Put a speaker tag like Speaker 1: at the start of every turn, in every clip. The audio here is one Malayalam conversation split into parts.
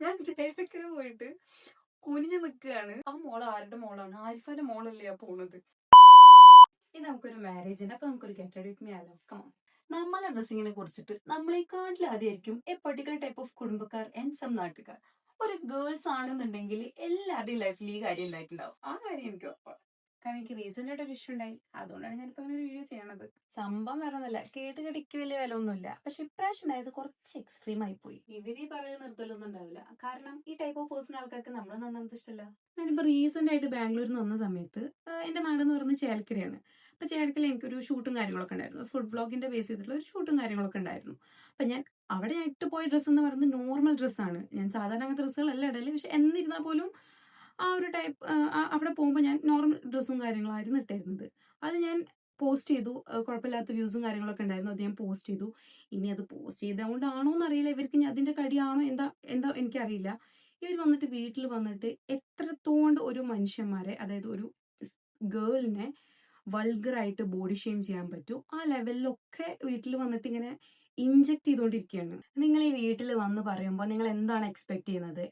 Speaker 1: ഞാൻ ചേലക്കര പോയിട്ട് കുനിഞ്ഞു നിൽക്കുകയാണ് ആ മോൾ ആരുടെ മോളാണ്? ആരിഫാന്റെ മോളല്ലേ ആ പോണത്? ഇത് നമുക്കൊരു മാരേജിന് അപ്പൊ നമുക്കൊരു ഗെറ്റ് റെഡി നമ്മളെ ഡ്രസ്സിങ്ങിനെ കുറിച്ചിട്ട് നമ്മളെക്കാട്ടിൽ ആദ്യമായിരിക്കും എ പർട്ടിക്കുലർ ടൈപ്പ് ഓഫ് കുടുംബക്കാർ ആൻഡ് സം നാട്ടുകാർ. ഒരു ഗേൾസ് ആണെന്നുണ്ടെങ്കിൽ എല്ലാവരുടെയും ലൈഫിൽ ഈ കാര്യം ഉണ്ടായിട്ടുണ്ടാവും. ആ കാര്യം എനിക്ക് ഉറപ്പാണ്. കാരണം എനിക്ക് റീസെന്റ് ആയിട്ട് ഒരു ഇഷ്യൂ ഉണ്ടായി. അതുകൊണ്ടാണ് ഞാനിപ്പോ അങ്ങനെ ഒരു വീഡിയോ ചെയ്യണത്. സംഭവം വേറെ കേട്ട് കേട്ടിക്ക് വലിയ വില ഒന്നുമില്ല. പക്ഷെ ഇപ്രാവശ്യം ഉണ്ടായത് കുറച്ച് എക്സ്ട്രീം ആയി പോയി. ഇവർ പറയുന്ന നിർത്തലൊന്നും ഉണ്ടാവില്ല. കാരണം ഈ ടൈപ്പ് ഓഫ് പേഴ്സൺ ആൾക്കാർക്ക് നമ്മൾ നന്നാമത് ഇഷ്ടമല്ല ഞാനിപ്പോ റീസെന്റ് ആയിട്ട് ബാംഗ്ലൂരിൽ നിന്ന് വന്ന സമയത്ത് എന്റെ നാട് എന്ന് പറയുന്നത് ചേലക്കരയാണ്. അപ്പൊ ചേലക്കര എനിക്കൊരു ഷൂട്ടും കാര്യങ്ങളൊക്കെ ഉണ്ടായിരുന്നു. ഫുഡ് ബ്ലോഗിന്റെ ബേസ് ചെയ്തിട്ടുള്ള ഒരു ഷൂട്ടും കാര്യങ്ങളൊക്കെ ഉണ്ടായിരുന്നു. അപ്പൊ ഞാൻ അവിടെ ഞാൻ ഇട്ട് പോയ ഡ്രസ്സ് എന്ന് പറയുന്നത് നോർമൽ ഡ്രസ്സാണ് ഞാൻ സാധാരണ ഡ്രസ്സുകളല്ല ഇടയിൽ പക്ഷെ എന്നിരുന്നാൽ പോലും ആ ഒരു ടൈപ്പ് അവിടെ പോകുമ്പോൾ ഞാൻ നോർമൽ ഡ്രസ്സും കാര്യങ്ങളായിരുന്നു ഇട്ടിരുന്നത്. അത് ഞാൻ പോസ്റ്റ് ചെയ്തു. കുഴപ്പമില്ലാത്ത വ്യൂസും കാര്യങ്ങളൊക്കെ ഉണ്ടായിരുന്നു. അത് ഞാൻ പോസ്റ്റ് ചെയ്തു. ഇനി അത് പോസ്റ്റ് ചെയ്തുകൊണ്ടാണോ എന്നറിയില്ല ഇവർക്ക് ഇനി അതിന്റെ കടിയാണോ? എന്താ എന്താ എനിക്കറിയില്ല. ഇവർ വന്നിട്ട് വീട്ടിൽ വന്നിട്ട് എത്രത്തോണ്ട് ഒരു മനുഷ്യന്മാരെ അതായത് ഒരു ഗേളിനെ വൾഗറായിട്ട് ബോഡി ഷെയിം ചെയ്യാൻ പറ്റൂ? ആ ലെവലിലൊക്കെ വീട്ടിൽ വന്നിട്ട് ഇങ്ങനെ ഇഞ്ചക്ട് ചെയ്തുകൊണ്ടിരിക്കുകയാണ്. നിങ്ങൾ ഈ വീട്ടിൽ വന്ന് പറയുമ്പോൾ നിങ്ങൾ എന്താണ് എക്സ്പെക്ട് ചെയ്യുന്നത്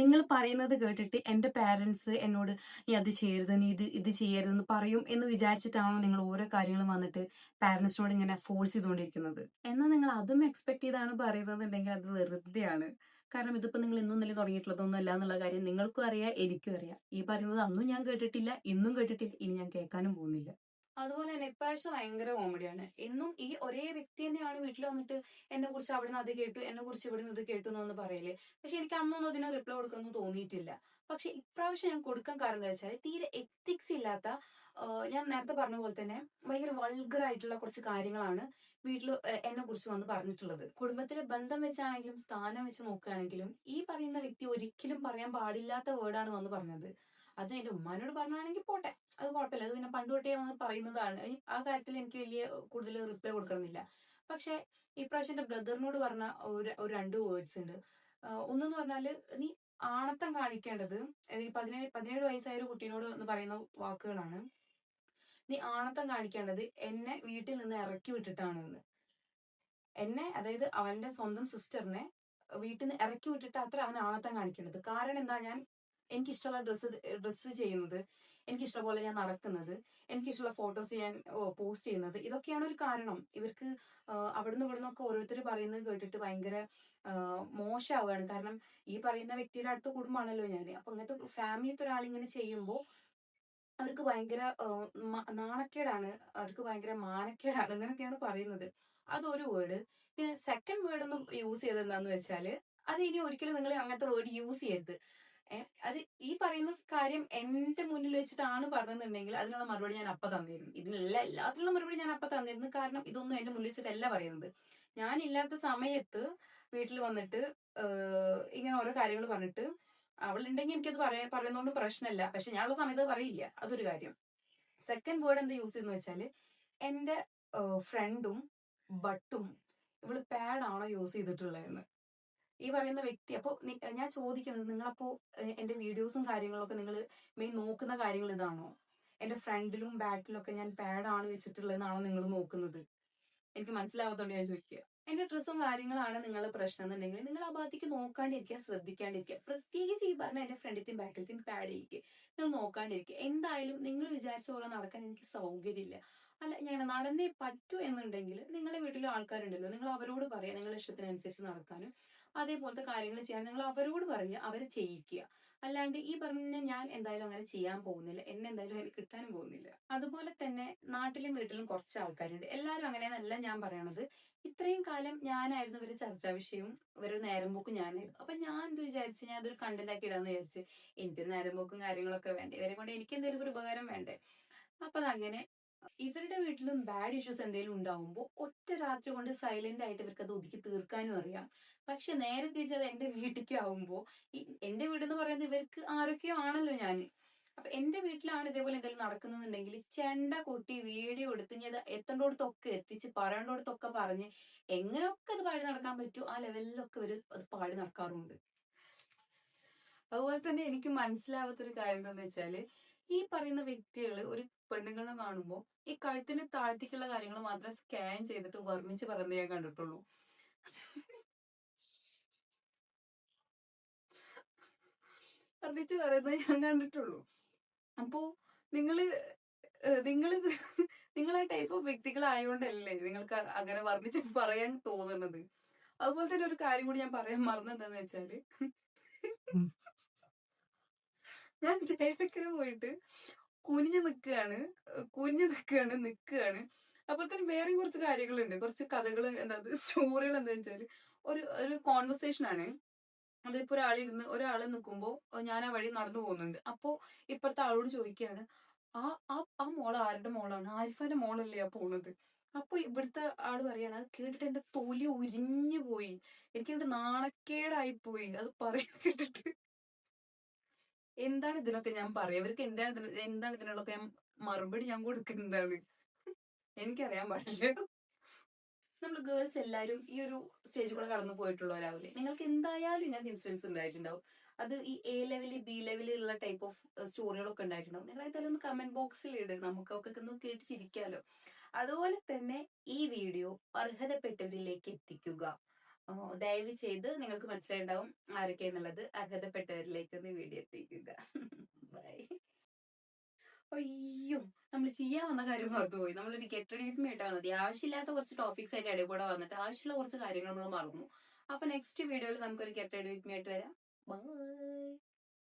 Speaker 1: നിങ്ങൾ പറയുന്നത് കേട്ടിട്ട് എന്റെ പാരൻസ് എന്നോട് നീ അത് ചെയ്യരുത് നീ ഇത് ഇത് ചെയ്യരുത് എന്ന് പറയും എന്ന് വിചാരിച്ചിട്ടാണോ നിങ്ങൾ ഓരോ കാര്യങ്ങളും വന്നിട്ട് പാരൻസിനോട് ഇങ്ങനെ ഫോഴ്സ് ചെയ്തുകൊണ്ടിരിക്കുന്നത്? എന്നാൽ നിങ്ങൾ അതും എക്സ്പെക്ട് ചെയ്താണ് പറയുന്നതെന്നുണ്ടെങ്കിൽ അത് വെറുതെയാണ്. കാരണം ഇതിപ്പോ നിങ്ങൾ ഇന്നും ഇന്നലെ തുടങ്ങിയിട്ടുള്ളതൊന്നും അല്ല എന്നുള്ള കാര്യം നിങ്ങൾക്കും അറിയാം എനിക്കും അറിയാം. ഈ പറയുന്നത് അന്നും ഞാൻ കേട്ടിട്ടില്ല ഇന്നും കേട്ടിട്ടില്ല ഇനി ഞാൻ കേൾക്കാനും പോകുന്നില്ല. അതുപോലെ തന്നെ ഇപ്പാഴ്ച ഭയങ്കര കോമഡിയാണ് എന്നും ഈ ഒരേ വ്യക്തി തന്നെയാണ് വീട്ടിൽ വന്നിട്ട് എന്നെ കുറിച്ച് അവിടെ നിന്ന് അത് കേട്ടു എന്നെ കുറിച്ച് ഇവിടെ നിന്ന് ഇത് കേട്ടു എന്നൊന്ന് പറയൽ. പക്ഷെ എനിക്ക് അന്നൊന്നും അതിന് റിപ്ലൈ കൊടുക്കണമെന്ന് തോന്നിയിട്ടില്ല. പക്ഷെ ഇപ്രാവശ്യം ഞാൻ കൊടുക്കാൻ കാരണം എന്താ വെച്ചാൽ തീരെ എത്തിക്സ് ഇല്ലാത്ത ഞാൻ നേരത്തെ പറഞ്ഞ പോലെ തന്നെ ഭയങ്കര വൾഗറായിട്ടുള്ള കുറച്ച് കാര്യങ്ങളാണ് വീട്ടിൽ എന്നെ കുറിച്ച് വന്ന് പറഞ്ഞിട്ടുള്ളത്. കുടുംബത്തിലെ ബന്ധം വെച്ചാണെങ്കിലും സ്ഥാനം വെച്ച് നോക്കുകയാണെങ്കിലും ഈ പറയുന്ന വ്യക്തി ഒരിക്കലും പറയാൻ പാടില്ലാത്ത വേർഡാണ് വന്ന് പറഞ്ഞത്. അത് എന്റെ ഉമ്മാനോട് പറഞ്ഞാണെങ്കിൽ പോട്ടെ. അത് കുഴപ്പമില്ല. അത് പിന്നെ പണ്ട് തൊട്ടേ വന്ന് പറയുന്നതാണ്. ആ കാര്യത്തിൽ എനിക്ക് വലിയ കൂടുതൽ റിപ്ലൈ കൊടുക്കണമെന്നില്ല. പക്ഷെ ഇപ്രാവശ്യം എന്റെ ബ്രദറിനോട് പറഞ്ഞ ഒരു ഒരു രണ്ട് വേർഡ്സ് ഉണ്ട് ഒന്നെന്ന് പറഞ്ഞാൽ നീ ആണത്തം കാണിക്കേണ്ടത് പതിനേഴ് പതിനേഴ് വയസ്സായ ഒരു കുട്ടീനോട് എന്ന് പറയുന്ന വാക്കുകളാണ്. നീ ആണത്തം കാണിക്കേണ്ടത് എന്നെ വീട്ടിൽ നിന്ന് ഇറക്കി വിട്ടിട്ടാണ് എന്ന് എന്നെ അതായത് അവന്റെ സ്വന്തം സിസ്റ്ററിനെ വീട്ടിൽ നിന്ന് ഇറക്കി വിട്ടിട്ട് അത്ര അവൻ ആണത്തം കാണിക്കേണ്ടത്. കാരണം എന്താ? ഞാൻ എനിക്കിഷ്ടമുള്ള ഡ്രസ്സ് ഡ്രസ്സ് ചെയ്യുന്നത് എനിക്കിഷ്ടം പോലെ ഞാൻ നടക്കുന്നത് എനിക്കിഷ്ടമുള്ള ഫോട്ടോസ് ഞാൻ പോസ്റ്റ് ചെയ്യുന്നത് ഇതൊക്കെയാണ് ഒരു കാരണം. ഇവർക്ക് അവിടുന്ന് ഇവിടുന്ന് ഒക്കെ ഓരോരുത്തർ പറയുന്നത് കേട്ടിട്ട് ഭയങ്കര മോശമാവുകയാണ് കാരണം ഈ പറയുന്ന വ്യക്തിയുടെ അടുത്ത കുടുംബമാണല്ലോ ഞാൻ അപ്പൊ അങ്ങനത്തെ ഫാമിലിത്തെ ഒരാളിങ്ങനെ ചെയ്യുമ്പോൾ അവർക്ക് ഭയങ്കര നാണക്കേടാണ്. അവർക്ക് ഭയങ്കര മാനക്കേടാണ്. അങ്ങനെയൊക്കെയാണ് പറയുന്നത്. അതൊരു വേർഡ്. പിന്നെ സെക്കൻഡ് വേർഡ് ഒന്ന് യൂസ് ചെയ്തെന്താന്ന് വെച്ചാൽ അത് ഇനി ഒരിക്കലും നിങ്ങൾ അങ്ങനത്തെ വേർഡ് യൂസ് ചെയ്യരുത്. അത് ഈ പറയുന്ന കാര്യം എന്റെ മുന്നിൽ വെച്ചിട്ടാണ് പറഞ്ഞതെന്നുണ്ടെങ്കിൽ അതിനുള്ള മറുപടി ഞാൻ അപ്പൊ തന്നിരുന്നു. ഇതിനുള്ള എല്ലാത്തിനുള്ള മറുപടി ഞാൻ അപ്പൊ തന്നിരുന്നു. കാരണം ഇതൊന്നും എന്റെ മുന്നിൽ വെച്ചിട്ടല്ല പറയുന്നത്. ഞാൻ ഇല്ലാത്ത സമയത്ത് വീട്ടിൽ വന്നിട്ട് ഇങ്ങനെ ഓരോ കാര്യങ്ങൾ പറഞ്ഞിട്ട് അവളുണ്ടെങ്കിൽ എനിക്കത് പറയാൻ പറയുന്നതുകൊണ്ട് പ്രശ്നമല്ല. പക്ഷെ ഞാനുള്ള സമയത്ത് പറയില്ല. അതൊരു കാര്യം. സെക്കൻഡ് വേർഡ് എന്താ യൂസ് ചെയ്യുന്ന വെച്ചാൽ എന്റെ ഫ്രണ്ടും ബട്ടും ഇവൾ പാഡാണോ യൂസ് ചെയ്തിട്ടുള്ളതെന്ന്. ഈ പറയുന്ന വ്യക്തി അപ്പോൾ ഞാൻ ചോദിക്കുന്നത് നിങ്ങളപ്പോ എന്റെ വീഡിയോസും കാര്യങ്ങളൊക്കെ നിങ്ങൾ മെയിൻ നോക്കുന്ന കാര്യങ്ങൾ ഇതാണോ? എന്റെ ഫ്രണ്ടിലും ബാക്കിലും ഒക്കെ ഞാൻ പാഡാണ് വെച്ചിട്ടുള്ളതെന്നാണോ നിങ്ങൾ നോക്കുന്നത്? എനിക്ക് മനസ്സിലാവാത്തോണ്ട് ഞാൻ ചോദിക്കുക എന്റെ ഡ്രസ്സും കാര്യങ്ങളാണ് നിങ്ങളുടെ പ്രശ്നം എന്നുണ്ടെങ്കിൽ നിങ്ങൾ ആ ഭാഗത്തേക്ക് നോക്കാണ്ടിരിക്കുക ശ്രദ്ധിക്കാണ്ടിരിക്കുക. പ്രത്യേകിച്ച് ഈ പറഞ്ഞ എന്റെ ഫ്രണ്ടിത്തെയും ബാക്കിലത്തെയും പാഡ് ഇരിക്കുക നിങ്ങൾ നോക്കാണ്ടിരിക്കുക. എന്തായാലും നിങ്ങൾ വിചാരിച്ച പോലെ നടക്കാൻ എനിക്ക് സൗകര്യമില്ല. അല്ല ഞാൻ നടന്നേ പറ്റൂ എന്നുണ്ടെങ്കിൽ നിങ്ങളുടെ വീട്ടിലെ ആൾക്കാരുണ്ടല്ലോ. നിങ്ങൾ അവരോട് പറയാം നിങ്ങളുടെ ഇഷ്ടത്തിനനുസരിച്ച് നടക്കാനും. അതേപോലത്തെ കാര്യങ്ങൾ ചെയ്യാൻ നിങ്ങൾ അവരോട് പറയുക അവരെ ചെയ്യിക്കുക. അല്ലാണ്ട് ഈ പറഞ്ഞ ഞാൻ എന്തായാലും അങ്ങനെ ചെയ്യാൻ പോകുന്നില്ല എന്നെ എന്തായാലും അതിൽ കിട്ടാനും പോകുന്നില്ല. അതുപോലെ തന്നെ നാട്ടിലും വീട്ടിലും കുറച്ച് ആൾക്കാരുണ്ട്. എല്ലാവരും അങ്ങനെയെന്നല്ല ഞാൻ പറയണത്. ഇത്രയും കാലം ഞാനായിരുന്നു ഒരു ചർച്ചാ വിഷയവും ഒരു നേരം പോക്കും ഞാനായിരുന്നു. അപ്പൊ ഞാൻ എന്ത് വിചാരിച്ച്? ഞാൻ അതൊരു കണ്ടന്റ് ആക്കി ഇടാന്ന് വിചാരിച്ച്. എനിക്കൊരു നേരം പോക്കും കാര്യങ്ങളൊക്കെ വേണ്ടേ? ഇവരെ കൊണ്ട് എനിക്ക് എന്തെങ്കിലും ഒരു ഉപകാരം വേണ്ടേ? അപ്പൊ അതങ്ങനെ ഇവരുടെ വീട്ടിലും ബാഡ് ഇഷ്യൂസ് എന്തെങ്കിലും ഉണ്ടാവുമ്പോൾ ഒറ്റ രാത്രി കൊണ്ട് സൈലന്റ് ആയിട്ട് ഇവർക്ക് അത് ഒതുക്കി തീർക്കാനും അറിയാം. പക്ഷെ നേരെ തിരിച്ചത് എന്റെ വീട്ടിലേക്ക് ആവുമ്പോൾ എന്റെ വീട് എന്ന് പറയുന്നത് ഇവർക്ക് ആരൊക്കെയോ ആണല്ലോ ഞാൻ അപ്പൊ എന്റെ വീട്ടിലാണ് ഇതേപോലെ എന്തെങ്കിലും നടക്കുന്നുണ്ടെങ്കിൽ ചെണ്ട കൊട്ടി വീഡിയോ എടുത്ത് ഞാൻ എത്തേണ്ടടുത്തൊക്കെ എത്തിച്ച് പറയേണ്ടടുത്തൊക്കെ പറഞ്ഞ് എങ്ങനെയൊക്കെ അത് പാടി നടക്കാൻ പറ്റൂ ആ ലെവലിലൊക്കെ ഒരു അത് പാടി നടക്കാറുണ്ട്. അതുപോലെ തന്നെ എനിക്ക് മനസ്സിലാവാത്തൊരു കാര്യം എന്താണെന്ന് വെച്ചാൽ ഈ പറയുന്ന വ്യക്തികൾ ഒരു പെണ്ണുങ്ങളെ കാണുമ്പോൾ ഈ കഴുത്തിന് താഴ്ത്തിക്കുള്ള കാര്യങ്ങൾ മാത്രം സ്കാൻ ചെയ്തിട്ട് വർണിച്ച് പറയുന്നത് ഞാൻ കണ്ടിട്ടുള്ളൂ. വർണിച്ച് പറയുന്നത് ഞാൻ കണ്ടിട്ടുള്ളൂ. അപ്പോ നിങ്ങൾ നിങ്ങൾ നിങ്ങൾ ആ ടൈപ്പ് ഓഫ് വ്യക്തികളായോണ്ടല്ലേ നിങ്ങൾക്ക് അങ്ങനെ വർണിച്ച് പറയാൻ തോന്നുന്നത്? അതുപോലെ തന്നെ ഒരു കാര്യം കൂടി ഞാൻ പറയാൻ മറന്നെന്താന്ന് വെച്ചാൽ ഞാൻ ജയലക്കര പോയിട്ട് കുനിഞ്ഞു നിൽക്കുകയാണ് കുനിഞ്ഞു നിൽക്കുകയാണ് നിൽക്കുകയാണ് അപ്പോൾ തന്നെ വേറെയും കുറച്ച് കാര്യങ്ങളുണ്ട്. കുറച്ച് കഥകൾ എന്താ സ്റ്റോറികൾ എന്താ വെച്ചാൽ ഒരു ഒരു കോൺവെർസേഷൻ ആണ്. അതിപ്പോ ഒരാളിരുന്ന് ഒരാൾ നിൽക്കുമ്പോൾ ഞാൻ ആ വഴി നടന്നു പോകുന്നുണ്ട്. അപ്പോൾ ഇപ്പുറത്തെ ആളോട് ചോദിക്കുകയാണ് ആ ആ ആ മോൾ ആരുടെ മോളാണ്? ആരിഫാന്റെ മോളല്ലേ ആ പോണത്? അപ്പൊ ഇവിടുത്തെ ആൾ പറയാണ് അത് കേട്ടിട്ട് എന്റെ തൊലി ഉരിഞ്ഞു പോയി. എനിക്കിവിടെ നാണക്കേടായി പോയി. അത് പറയുന്നത് കേട്ടിട്ട് എന്താണ് ഇതിനൊക്കെ ഞാൻ പറയാ? ഇവർക്ക് എന്താണ് ഇതിന് എന്താണ് ഇതിനുള്ളൊക്കെ ഞാൻ മറുപടി ഞാൻ കൊടുക്കുന്നതാണ്. എനിക്കറിയാൻ പാടില്ല. നമ്മൾ ഗേൾസ് എല്ലാവരും ഈ ഒരു സ്റ്റേജിൽ കൂടെ കടന്നു പോയിട്ടുള്ളവരാവില്ലേ നിങ്ങൾക്ക് എന്തായാലും ഇങ്ങനത്തെ ഇൻസിഡൻസ് ഉണ്ടായിട്ടുണ്ടാവും. അത് ഈ എ ലെവലിൽ ബി ലെവലിലുള്ള ടൈപ്പ് ഓഫ് സ്റ്റോറികളൊക്കെ ഉണ്ടായിട്ടുണ്ടാവും. നിങ്ങൾ ഏതായാലും ഒന്ന് കമന്റ് ബോക്സിൽ ഇട്. നമുക്കൊക്കെ ഒന്ന് കേട്ട് ചിരിക്കാലോ. അതുപോലെ തന്നെ ഈ വീഡിയോ അർഹതപ്പെട്ടവരിലേക്ക് എത്തിക്കുക. ദയവ് ചെയ്ത് നിങ്ങൾക്ക് മനസ്സിലായിണ്ടാവും ആരൊക്കെ എന്നുള്ളത്. അർഹതപ്പെട്ടവരിലേക്ക് ഒന്ന് വീഡിയോ എത്തിക്കുക. ബൈ അയ്യോ നമ്മൾ ചെയ്യാൻ വന്ന കാര്യം മറന്നുപോയി. നമ്മളൊരു ഗെറ്റ് റെഡി വിത്ത് മതി ആവശ്യമില്ലാത്ത കുറച്ച് ടോപ്പിക്സ് അതിന്റെ ഇടയിൽ കൂടെ വന്നിട്ട് ആവശ്യമുള്ള കുറച്ച് കാര്യങ്ങൾ നമ്മൾ മറന്നു. അപ്പൊ നെക്സ്റ്റ് വീഡിയോയിൽ നമുക്കൊരു ഗെറ്റ് റെഡി വിത്ത് മേട്ട് വരാം. ബൈ